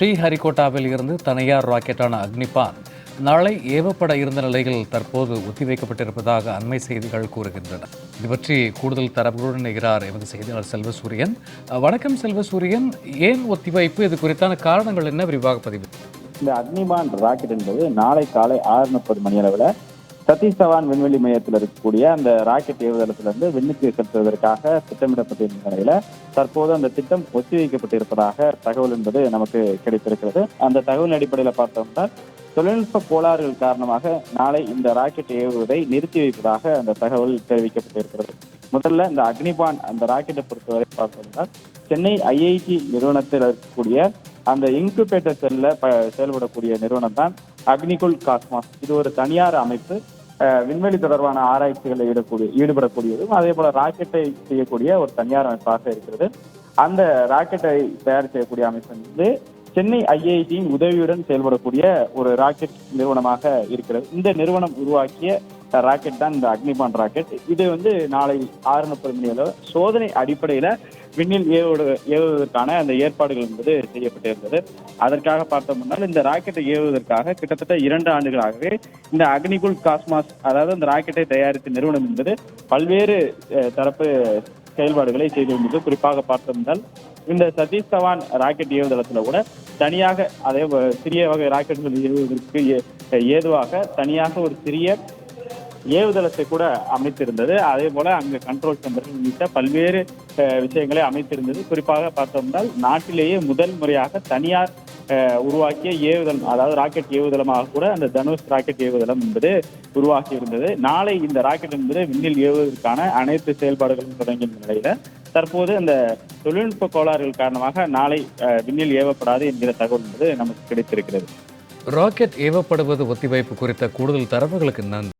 ஸ்ரீஹரிகோட்டாவில் இருந்து தனியார் ராக்கெட்டான அக்னிபான் நாளை ஏவப்பட இருந்த நிலையில் தற்போது ஒத்திவைக்கப்பட்டிருப்பதாக அண்மை செய்திகள் கூறுகின்றன. இது பற்றி கூடுதல் தரவுகளுடன் இணைகிறார் எமது செய்தியாளர் செல்வசூரியன். வணக்கம் செல்வசூரியன். ஏன் ஒத்திவைப்பு? இது குறித்தான காரணங்கள் என்ன? விரிவாக பதிவு. இந்த அக்னிபான் ராக்கெட் என்பது நாளை காலை ஆறு முப்பது மணி அளவில் சதீஷ் தவான் விண்வெளி மையத்தில் இருக்கக்கூடிய அந்த ராக்கெட் ஏவுதளத்திலிருந்து விண்ணுக்கு செலுத்துவதற்காக திட்டமிடப்பட்டிருந்த நிலையில தற்போது அந்த திட்டம் ஒத்திவைக்கப்பட்டிருப்பதாக தகவல் என்பது நமக்கு கிடைத்திருக்கிறது. அந்த தகவலின் அடிப்படையில் பார்த்தோம்னா தொழில்நுட்ப கோளாறுகள் காரணமாக நாளை இந்த ராக்கெட் ஏவுவதை நிறுத்தி வைப்பதாக அந்த தகவல் தெரிவிக்கப்பட்டிருக்கிறது. முதல்ல இந்த அக்னிபான் அந்த ராக்கெட்டை பொறுத்தவரை பார்த்தோம்னா சென்னை ஐஐடி நிறுவனத்தில் இருக்கக்கூடிய அந்த இன்குபேட்டர் செல்ல ப- செயல்படக்கூடிய நிறுவனம் தான் அக்னிகுல் காஸ்மாஸ். இது ஒரு தனியார் அமைப்பு. விண்வெளி தொடர்பான ஆராய்ச்சிகளில் ஈடக்கூடிய ஈடுபடக்கூடியதும் அதே போல ராக்கெட்டை செய்யக்கூடிய ஒரு தனியார் அமைப்பாக இருக்கிறது. அந்த ராக்கெட்டை தயார் செய்யக்கூடிய அமைப்பு வந்து சென்னை ஐஐடியின் உதவியுடன் செயல்படக்கூடிய ஒரு ராக்கெட் நிறுவனமாக இருக்கிறது. இந்த நிறுவனம் உருவாக்கிய ராக்கெட் தான் இந்த அக்னிபான் ராக்கெட். இது வந்து நாளை ஆறு முப்பது மணி அளவு. சோதனை அடிப்படையில விண்ணில் ஏவுவது ஏவுவதற்கான அந்த ஏற்பாடுகள் என்பது செய்யப்பட்டிருந்தது. அதற்காக பார்த்தோம்னால் இந்த ராக்கெட்டை ஏவுவதற்காக கிட்டத்தட்ட இரண்டு ஆண்டுகளாகவே இந்த அக்னிகுல் காஸ்மாஸ் அதாவது அந்த ராக்கெட்டை தயாரித்த நிறுவனம் என்பது பல்வேறு தரப்பு செயல்பாடுகளை செய்து வந்தது. குறிப்பாக பார்த்தோம்னால் இந்த சதீஷ் தவான் ராக்கெட் ஏவுதளத்துல கூட தனியாக அதே சிறிய வகை ராக்கெட்டுகள் ஏவுவதற்கு ஏ- ஏதுவாக தனியாக ஒரு சிறிய ஏவுதளத்தை கூட அமைத்திருந்தது. அதே போல அங்கு கண்ட்ரோல் சென்டர் உள்ளிட்ட பல்வேறு விஷயங்களை அமைத்திருந்தது. குறிப்பாக பார்த்தோம்னால் நாட்டிலேயே முதல் முறையாக தனியார் உருவாக்கிய ஏவுதளம் அதாவது ராக்கெட் ஏவுதளமாக கூட அந்த தனுஷ் ராக்கெட் ஏவுதளம் என்பது உருவாக்கி இருந்தது நாளை இந்த ராக்கெட் என்பது விண்ணில் ஏவுவதற்கான அனைத்து செயல்பாடுகளும் தொடங்கிய நிலையில தற்போது அந்த தொழில்நுட்ப கோளாறுகள் காரணமாக நாளை விண்ணில் ஏவப்படாது என்கிற தகவல் என்பது நமக்கு கிடைத்திருக்கிறது. ராக்கெட் ஏவப்படுவது ஒத்திவைப்பு குறித்த கூடுதல் தரவுகளுக்கு நன்றி.